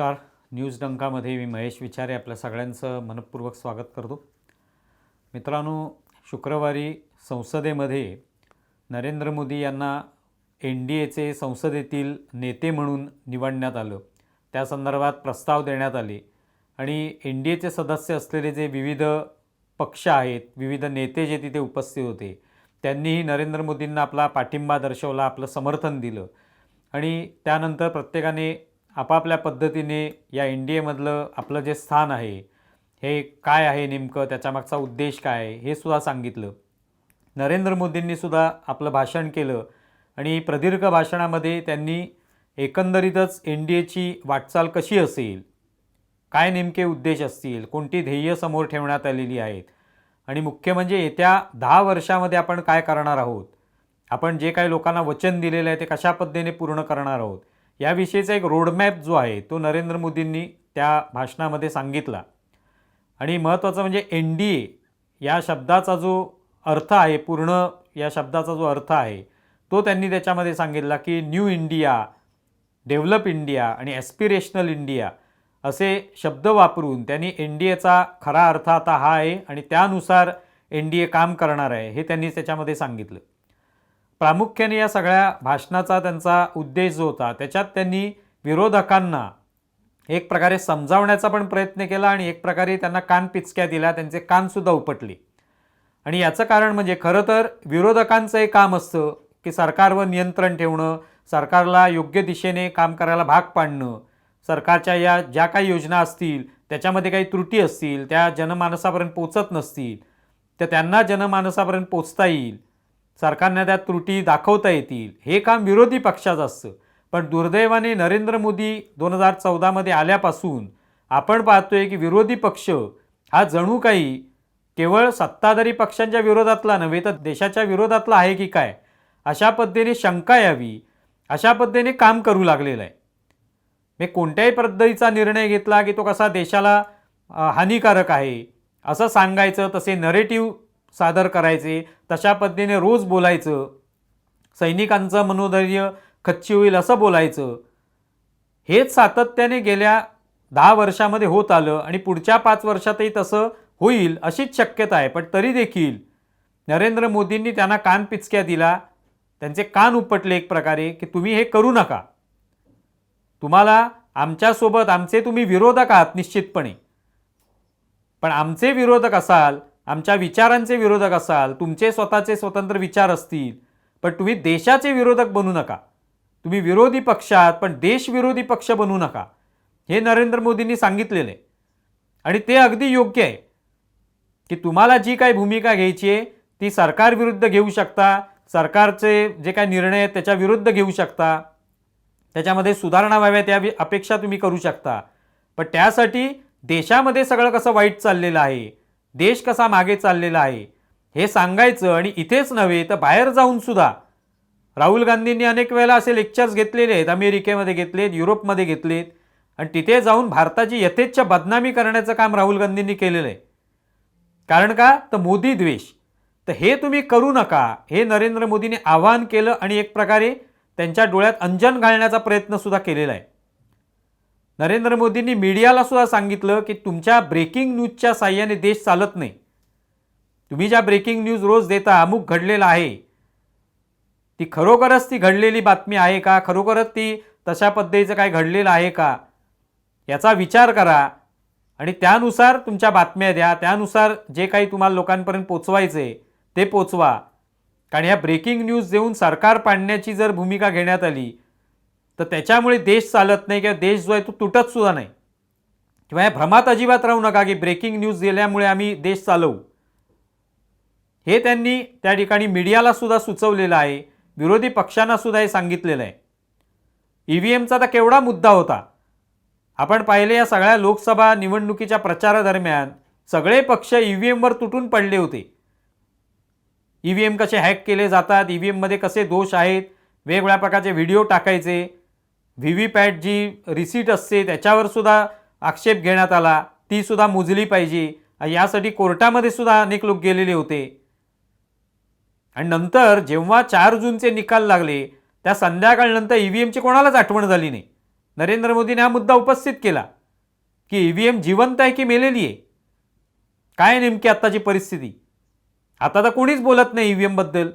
नमस्कार. न्यूज डंकामध्ये मी महेश विचारे आपल्या सगळ्यांचं मनपूर्वक स्वागत करतो. मित्रांनो शुक्रवारी संसदेमध्ये नरेंद्र मोदी यांना एन डी एचे संसदेतील नेते म्हणून निवडण्यात आलं. त्या संदर्भात प्रस्ताव देण्यात आले. आणि एन डी एचे सदस्य असलेले जे विविध पक्ष आहेत विविध नेते जे तिथे उपस्थित होते त्यांनीही नरेंद्र मोदींना आपला पाठिंबा दर्शवला आपलं समर्थन दिलं. आणि त्यानंतर प्रत्येकाने आपापल्या पद्धतीने या एन डी एमधलं आपलं जे स्थान आहे हे काय आहे नेमकं त्याच्यामागचा उद्देश काय आहे हे सुद्धा सांगितलं. नरेंद्र मोदींनीसुद्धा आपलं भाषण केलं आणि प्रदीर्घ भाषणामध्ये त्यांनी एकंदरीतच एन डी एची वाटचाल कशी असेल काय नेमके उद्देश असतील कोणती ध्येय समोर ठेवण्यात आलेली आहेत आणि मुख्य म्हणजे येत्या दहा वर्षामध्ये आपण काय करणार आहोत आपण जे काही लोकांना वचन दिलेलं आहे ते कशा पद्धतीने पूर्ण करणार आहोत याविषयीचा एक रोडमॅप जो आहे तो नरेंद्र मोदींनी त्या भाषणामध्ये सांगितला. आणि महत्त्वाचं म्हणजे एन डी ए या शब्दाचा जो अर्थ आहे पूर्ण या शब्दाचा जो अर्थ आहे तो त्यांनी त्याच्यामध्ये सांगितला की न्यू इंडिया डेव्हलप इंडिया आणि ॲस्पिरेशनल इंडिया असे शब्द वापरून त्यांनी एन डी एचा खरा अर्थ आता हा आहे आणि त्यानुसार एन डी ए काम करणार आहे हे त्यांनी त्याच्यामध्ये सांगितलं. प्रामुख्याने या सगळ्या भाषणाचा त्यांचा उद्देश जो होता त्याच्यात त्यांनी विरोधकांना एक प्रकारे समजावण्याचा पण प्रयत्न केला आणि एक प्रकारे त्यांना कान पिचक्या दिल्या त्यांचे कानसुद्धा उपटले. आणि याचं कारण म्हणजे खरं तर विरोधकांचं एक काम असतं की सरकारवर नियंत्रण ठेवणं सरकारला योग्य दिशेने काम करायला भाग पाडणं सरकारच्या या ज्या काही योजना असतील त्याच्यामध्ये काही त्रुटी असतील त्या जनमानसापर्यंत पोचत नसतील तर त्यांना जनमानसापर्यंत पोचता येईल. सरकारने त्या त्रुटी दाखवता येतील. हे काम विरोधी पक्षाचं असतं. पण दुर्दैवाने नरेंद्र मोदी दोन हजार चौदामध्ये आल्यापासून आपण पाहतोय की विरोधी पक्ष हा जणू काही केवळ सत्ताधारी पक्षांच्या विरोधातला नव्हे तर देशाच्या विरोधातला आहे की काय? अशा पद्धतीने शंका यावी. अशा पद्धतीने काम करू लागलेलं आहे. मी कोणत्याही पद्धतीचा निर्णय घेतला की तो कसा देशाला हानिकारक आहे असं सांगायचं तसे नरेटिव्ह सादर करायचे तशा पद्धतीने रोज बोलायचं. सैनिकांचं मनोधैर्य खच्ची होईल असं बोलायचं. हेच सातत्याने गेल्या दहा वर्षामध्ये होत आलं आणि पुढच्या पाच वर्षातही तसं होईल अशीच शक्यता आहे. पण तरी देखील नरेंद्र मोदींनी त्यांना कान पिचक्या दिला. त्यांचे कान उपटले एक प्रकारे की तुम्ही हे करू नका. तुम्हाला आमच्यासोबत आमचे तुम्ही विरोधक आहात निश्चितपणे. पण आमचे विरोधक असाल आमच्या विचारांचे विरोधक असाल तुमचे स्वतःचे स्वतंत्र विचार असतील पण तुम्ही देशाचे विरोधक बनू नका. तुम्ही विरोधी पक्षात पण देशविरोधी पक्ष बनू नका. हे नरेंद्र मोदींनी सांगितलेलं. आहे आणि ते अगदी योग्य आहे. की तुम्हाला जी काही भूमिका घ्यायची आहे ती सरकारविरुद्ध घेऊ शकता सरकारचे जे काही निर्णय आहेत त्याच्या विरुद्ध घेऊ शकता त्याच्यामध्ये सुधारणा व्हाव्यात या अपेक्षा तुम्ही करू शकता. पण त्यासाठी देशामध्ये सगळं कसं वाईट चाललेलं आहे देश कसा मागे चाललेला आहे हे सांगायचं आणि इथेच नव्हे तर बाहेर जाऊन सुद्धा. राहुल गांधींनी अनेक वेळेला असे लेक्चर्स घेतलेले आहेत अमेरिकेमध्ये घेतलेत युरोपमध्ये घेतलेत. आणि तिथे जाऊन भारताची यथेच्छ बदनामी करण्याचं काम राहुल गांधींनी केलेलं आहे. कारण का? तर मोदी द्वेष. तर हे तुम्ही करू नका. हे नरेंद्र मोदीने आवाहन केलं आणि एक प्रकारे त्यांच्या डोळ्यात अंजन घालण्याचा प्रयत्नसुद्धा केलेला आहे. नरेंद्र मोदींनी मीडियाला सुद्धा सांगितलं की तुमच्या ब्रेकिंग न्यूजच्या साह्याने देश चालत नाही. तुम्ही ज्या ब्रेकिंग न्यूज रोज देता अमुक घडलेला आहे. ती खरोखरच ती घडलेली बातमी आहे का? खरोखरच ती तशा पद्धतीचं काय घडलेलं आहे का? याचा विचार करा आणि त्यानुसार तुमच्या बातम्या द्या. त्यानुसार जे काही तुम्हाला लोकांपर्यंत पोचवायचे ते पोचवा. कारण या ब्रेकिंग न्यूज देऊन सरकार पाडण्याची जर भूमिका घेण्यात आली तर त्याच्यामुळे देश चालत नाही किंवा देश जो आहे तो तुटत सुद्धा नाही. किंवा या भ्रमात अजिबात राहू नका की ब्रेकिंग न्यूज दिल्यामुळे आम्ही देश चालवू. हे त्यांनी त्या ठिकाणी मीडियाला सुद्धा सुचवलेलं आहे. विरोधी पक्षांना सुद्धा हे सांगितलेलं आहे. ई व्ही एमचा तर केवढा मुद्दा होता. आपण पाहिले या सगळ्या लोकसभा निवडणुकीच्या प्रचारादरम्यान सगळे पक्ष ई व्ही एमवर तुटून पडले होते. ई व्ही एम कसे हॅक केले जातात? ई व्ही एममध्ये कसे दोष आहेत? वेगवेगळ्या प्रकारचे व्हिडिओ टाकायचे. व्ही व्ही पॅट जी रिसीट असते त्याच्यावर सुद्धा आक्षेप घेण्यात आला. ती सुद्धा मोजली पाहिजे. यासाठी कोर्टामध्ये सुद्धा अनेक लोक गेलेले होते. आणि नंतर जेव्हा चार जूनचे निकाल लागले त्या संध्याकाळनंतर ई व्ही एमची कोणालाच आठवण झाली नाही. नरेंद्र मोदीने हा मुद्दा उपस्थित केला की ई व्ही एम जिवंत आहे की मेलेली आहे? काय नेमकी आत्ताची परिस्थिती? आता तर कोणीच बोलत नाही ई व्ही एमबद्दल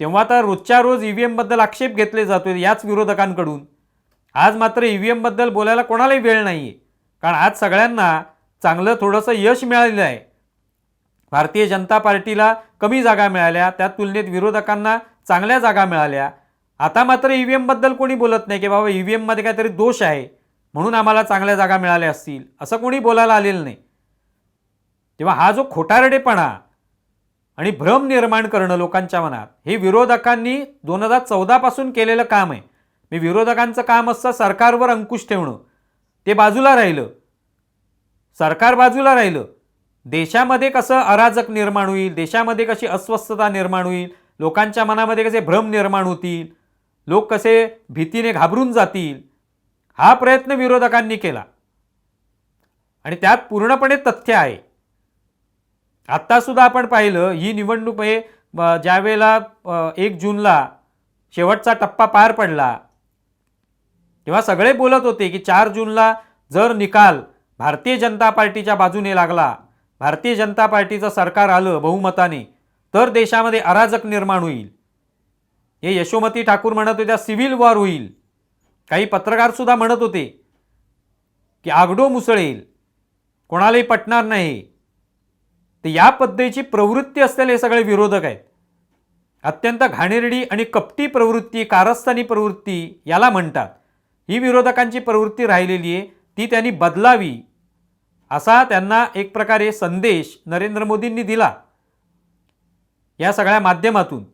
तेव्हा तर रोजच्या रोज ई व्ही एमबद्दल आक्षेप घेतले जातोय याच विरोधकांकडून. आज मात्र ई व्ही एमबद्दल बोलायला कोणालाही वेळ नाही आहे कारण आज सगळ्यांना चांगलं थोडंसं यश मिळालेलं आहे. भारतीय जनता पार्टीला कमी जागा मिळाल्या त्या तुलनेत विरोधकांना चांगल्या जागा मिळाल्या. आता मात्र ई व्ही एमबद्दल कोणी बोलत नाही की बाबा ई व्ही एममध्ये काहीतरी दोष आहे म्हणून आम्हाला चांगल्या जागा मिळाल्या असतील असं कोणी बोलायला आलेलं नाही. तेव्हा हा जो खोटारडेपणा आणि भ्रम निर्माण करणं लोकांच्या मनात. हे विरोधकांनी दोन हजार चौदापासून केलेलं काम आहे. मी विरोधकांचं काम असतं सरकारवर अंकुश ठेवणं ते बाजूला राहिलं. सरकार बाजूला राहिलं. देशामध्ये कसं अराजक निर्माण होईल देशामध्ये कशी अस्वस्थता निर्माण होईल लोकांच्या मनामध्ये कसे भ्रम निर्माण होतील लोक कसे भीतीने घाबरून जातील हा प्रयत्न विरोधकांनी केला. आणि त्यात पूर्णपणे तथ्य आहे. आत्तासुद्धा आपण पाहिलं ही निवडणूक हे ज्यावेळेला एक जूनला शेवटचा टप्पा पार पडला तेव्हा सगळे बोलत होते की चार जूनला जर निकाल भारतीय जनता पार्टीच्या बाजूने लागला भारतीय जनता पार्टीचं सरकार आलं बहुमताने तर देशामध्ये अराजक निर्माण होईल. हे यशोमती ठाकूर म्हणत होत्या सिव्हिल वॉर होईल. काही पत्रकारसुद्धा म्हणत होते की आगडो मुसळेल कोणालाही पटणार नाही. तर या पद्धतीची प्रवृत्ती असलेले हे सगळे विरोधक आहेत. अत्यंत घाणेरडी आणि कपटी प्रवृत्ती कारस्थानी प्रवृत्ती याला म्हणतात. ही विरोधकांची प्रवृत्ती राहिलेली आहे. ती त्यांनी बदलावी असा त्यांना एक प्रकारे संदेश नरेंद्र मोदींनी दिला. या सगळ्या माध्यमातून.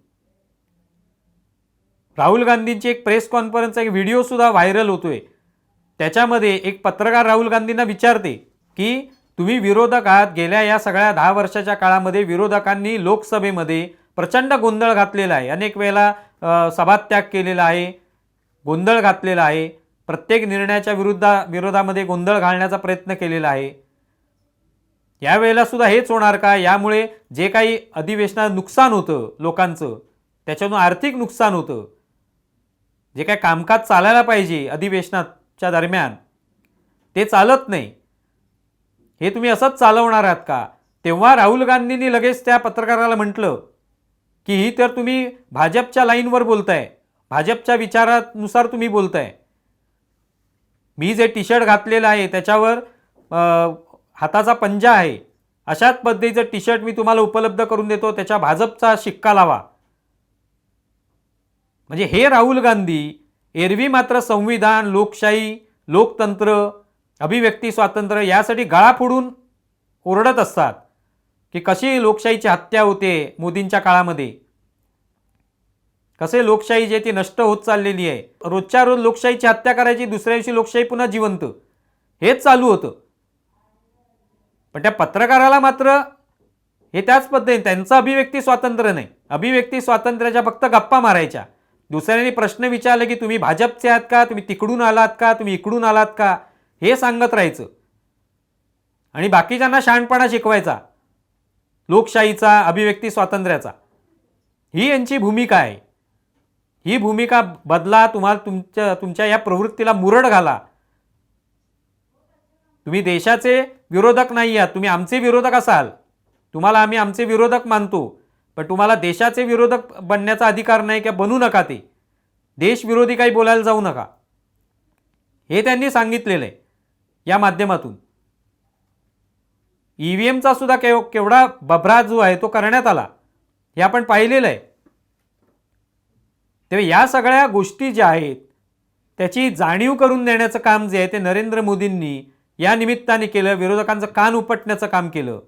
राहुल गांधींची एक प्रेस कॉन्फरन्सचा एक व्हिडिओसुद्धा व्हायरल होतोय. त्याच्यामध्ये एक पत्रकार राहुल गांधींना विचारते की तुम्ही विरोधक आहात. गेल्या या सगळ्या दहा वर्षाच्या काळामध्ये विरोधकांनी लोकसभेमध्ये प्रचंड गोंधळ घातलेला आहे. अनेक वेळेला सभात्याग केलेला आहे गोंधळ घातलेला आहे. प्रत्येक निर्णयाच्या विरुद्धा विरोधामध्ये गोंधळ घालण्याचा प्रयत्न केलेला आहे. यावेळेला सुद्धा हेच होणार का? यामुळे जे काही अधिवेशनात नुकसान होतं लोकांचं त्याच्यातून आर्थिक नुकसान होतं. जे काय कामकाज चालायला पाहिजे अधिवेशनाच्या दरम्यान ते चालत नाही. हे तुम्ही असंच चालवणार आहात का? तेव्हा राहुल गांधींनी लगेच त्या पत्रकाराला म्हटलं की ही तर तुम्ही भाजपच्या लाईनवर बोलताय. भाजपच्या विचारानुसार तुम्ही बोलताय. मी जे टी शर्ट घातलेलं आहे त्याच्यावर हाताचा पंजा आहे. अशाच पद्धतीचं टी शर्ट मी तुम्हाला उपलब्ध करून देतो. त्याच्या भाजपचा शिक्का लावा. म्हणजे हे राहुल गांधी एरवी मात्र संविधान लोकशाही लोकतंत्र अभिव्यक्ती स्वातंत्र्य यासाठी गळा फोडून ओरडत असतात की कशी लोकशाहीची हत्या होते मोदींच्या काळामध्ये? कसे लोकशाही जे ती नष्ट होत चाललेली आहे? रोजच्या रोज लोकशाहीची हत्या करायची दुसऱ्या दिवशी लोकशाही पुन्हा जिवंत. हेच चालू होतं. पण त्या पत्रकाराला मात्र हे त्याच पद्धतीने त्यांचं अभिव्यक्ती स्वातंत्र्य नाही. अभिव्यक्ती स्वातंत्र्याच्या फक्त गप्पा मारायच्या. दुसऱ्यांनी प्रश्न विचारले की तुम्ही भाजपचे आहात का? तुम्ही तिकडून आलात का? तुम्ही इकडून आलात का? हे सांगत राहायचं. आणि बाकीच्यांना शहाणपणा शिकवायचा. लोकशाहीचा अभिव्यक्ती स्वातंत्र्याचा. ही यांची भूमिका आहे. ही भूमिका बदला तुम्हाला तुमच्या तुमच्या या प्रवृत्तीला मुरड घाला. तुम्ही देशाचे विरोधक नाही आहात. तुम्ही आमचे विरोधक असाल. तुम्हाला आम्ही आमचे विरोधक मानतो. पण तुम्हाला देशाचे विरोधक बनण्याचा अधिकार नाही किंवा बनू नका ते. देशविरोधी काही बोलायला जाऊ नका. हे त्यांनी सांगितलेलं आहे. या माध्यमातून. ई व्ही एमचा सुद्धा केव केवढा बभरा जो आहे तो करण्यात आला हे आपण पाहिलेलं आहे. तेव्हा या सगळ्या गोष्टी ज्या आहेत त्याची जाणीव करून देण्याचं काम जे आहे ते नरेंद्र मोदींनी या निमित्ताने केलं विरोधकांचं कान उपटण्याचं काम केलं.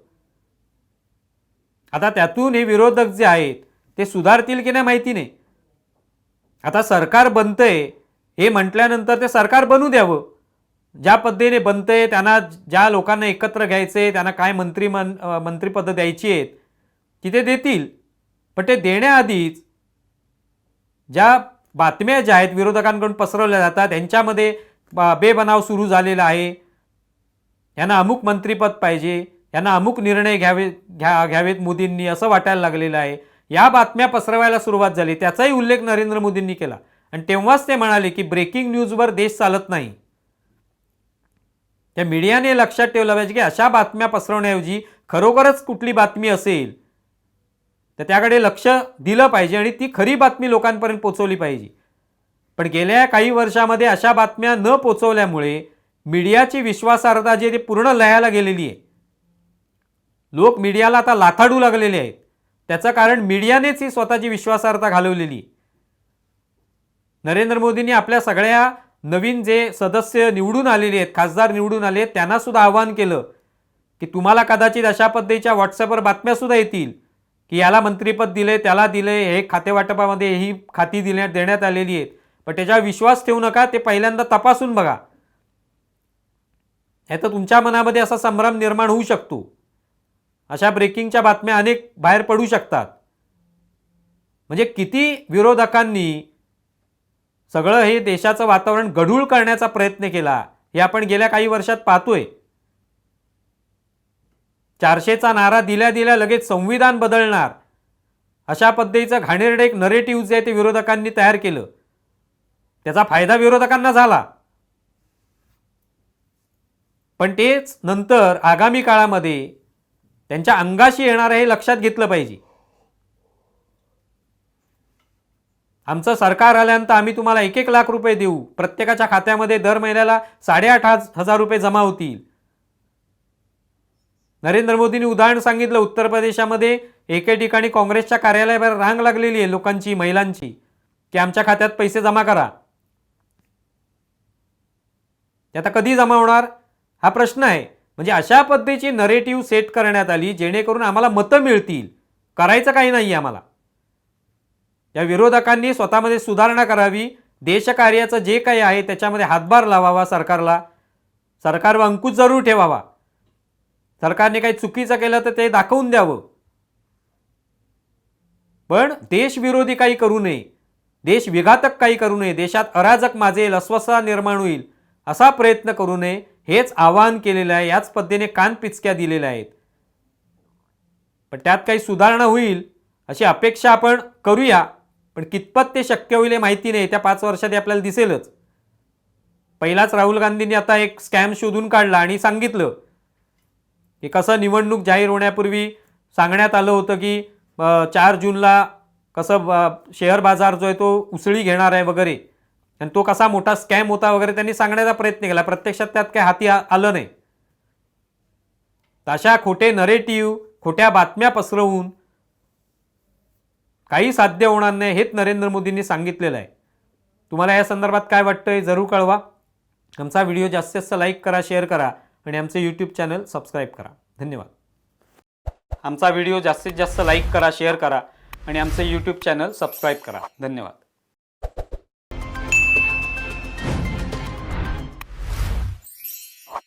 आता त्यातून हे विरोधक जे आहेत ते सुधारतील की नाही माहिती नाही. आता सरकार बनतंय हे म्हटल्यानंतर ते सरकार बनू द्यावं. ज्या पद्धतीने बनते त्यांना ज्या लोकांना एकत्र घ्यायचे त्यांना काय मंत्री मन मंत्रीपदं मंत्रिपदं द्यायची आहेत तिथे देतील. पण ते देण्याआधीच ज्या बातम्या ज्या आहेत विरोधकांकडून पसरवल्या जातात त्यांच्यामध्ये बेबनाव सुरू झालेला आहे. यांना अमुक मंत्रिपद पाहिजे यांना अमुक निर्णय घ्यावे घ्या घ्यावेत मोदींनी असं वाटायला लागलेलं आहे. या बातम्या पसरवायला सुरुवात झाली. त्याचाही उल्लेख नरेंद्र मोदींनी केला. आणि तेव्हाच ते म्हणाले की ब्रेकिंग न्यूजवर देश चालत नाही. या मीडियाने लक्षात ठेवलं पाहिजे की अशा बातम्या पसरवण्याऐवजी खरोखरच कुठली बातमी असेल तर त्याकडे लक्ष दिलं पाहिजे आणि ती खरी बातमी लोकांपर्यंत पोचवली पाहिजे. पण गेल्या काही वर्षामध्ये अशा बातम्या न पोचवल्यामुळे मीडियाची विश्वासार्हता जी आहे ती पूर्ण लयाला गेलेली आहे. लोक मीडियाला आता लाथाडू लागलेले आहेत. त्याचं कारण मीडियानेच ही स्वतःची विश्वासार्हता घालवलेली नरेंद्र मोदींनी आपल्या सगळ्या नवीन जे सदस्य निवडून आलेले आहेत खासदार निवडून आले आहेत त्यांना सुद्धा आवाहन केलं की तुम्हाला कदाचित अशा पद्धतीच्या व्हॉट्सअपवर बातम्या सुद्धा येतील की याला मंत्रीपद दिले त्याला दिले हे खातेवाटपामध्ये ही खाती दिण्यात देण्यात आलेली आहेत. पण त्याच्यावर विश्वास ठेवू नका ते पहिल्यांदा तपासून बघा. हे तर तुमच्या मनामध्ये असा संभ्रम निर्माण होऊ शकतो. अशा ब्रेकिंगच्या बातम्या अनेक बाहेर पडू शकतात. म्हणजे किती विरोधकांनी सगळं हे देशाचं वातावरण गढूळ करण्याचा प्रयत्न केला. हे आपण गेल्या काही वर्षात पाहतोय. चारशेचा नारा दिल्या दिल्या लगेच संविधान बदलणार. अशा पद्धतीचं घाणेरडे एक नरेटिव्ह जे आहे ते विरोधकांनी तयार केलं. त्याचा फायदा विरोधकांना झाला. पण तेच नंतर आगामी काळामध्ये त्यांच्या अंगाशी येणार हे लक्षात घेतलं पाहिजे. आमचं सरकार आल्यानंतर आम्ही तुम्हाला एक एक लाख रुपये देऊ. प्रत्येकाच्या खात्यामध्ये दर महिन्याला साडेआठ हजार रुपये जमा होतील. नरेंद्र मोदींनी उदाहरण सांगितलं उत्तर प्रदेशामध्ये एके ठिकाणी काँग्रेसच्या कार्यालयावर रांग लागलेली आहे लोकांची महिलांची. की आमच्या खात्यात पैसे जमा करा. ते आता कधी जमा होणार? हा प्रश्न आहे. म्हणजे अशा पद्धतीची नरेटिव्ह सेट करण्यात आली जेणेकरून आम्हाला मतं मिळतील. करायचं काही नाही आम्हाला. या विरोधकांनी स्वतःमध्ये सुधारणा करावी देशकार्याचं जे काही आहे त्याच्यामध्ये हातभार लावावा सरकारला. सरकारवर अंकुश जरूर ठेवावा. सरकारने काही चुकीचं केलं तर ते दाखवून द्यावं. पण देशविरोधी काही करू नये. देश विघातक काही करू नये. देशात अराजक माजेल अस्वस्थता निर्माण होईल असा प्रयत्न करू नये. हेच आवाहन केलेलं आहे. याच पद्धतीने कान पिचक्या दिलेल्या आहेत. पण त्यात काही सुधारणा होईल अशी अपेक्षा आपण करूया. पण कितपत ते शक्य होईल हे माहिती नाही. त्या पाच वर्षात हे आपल्याला दिसेलच. पहिलाच राहुल गांधींनी आता एक स्कॅम शोधून काढला आणि सांगितलं की कसं निवडणूक जाहीर होण्यापूर्वी सांगण्यात आलं होतं की चार जूनला कसं शेअर बाजार जो आहे तो उसळी घेणार आहे वगैरे. आणि तो कसा मोठा स्कॅम होता वगैरे त्यांनी सांगण्याचा प्रयत्न केला. प्रत्यक्षात त्यात काही हाती आलं नाही. तर अशा खोटे नरेटिव्ह खोट्या बातम्या पसरवून काही साध्य होणार नाही हेच नरेंद्र मोदींनी सांगितलेलं आहे. तुम्हाला या संदर्भात काय वाटतंय जरूर कळवा. आमचा व्हिडिओ जास्तीत जास्त लाईक करा शेअर करा आणि आमचे यूट्यूब चॅनल सबस्क्राईब करा. धन्यवाद. आमचा व्हिडिओ जास्तीत जास्त लाईक करा शेअर करा आणि आमचे यूट्यूब चॅनल सबस्क्राईब करा. धन्यवाद.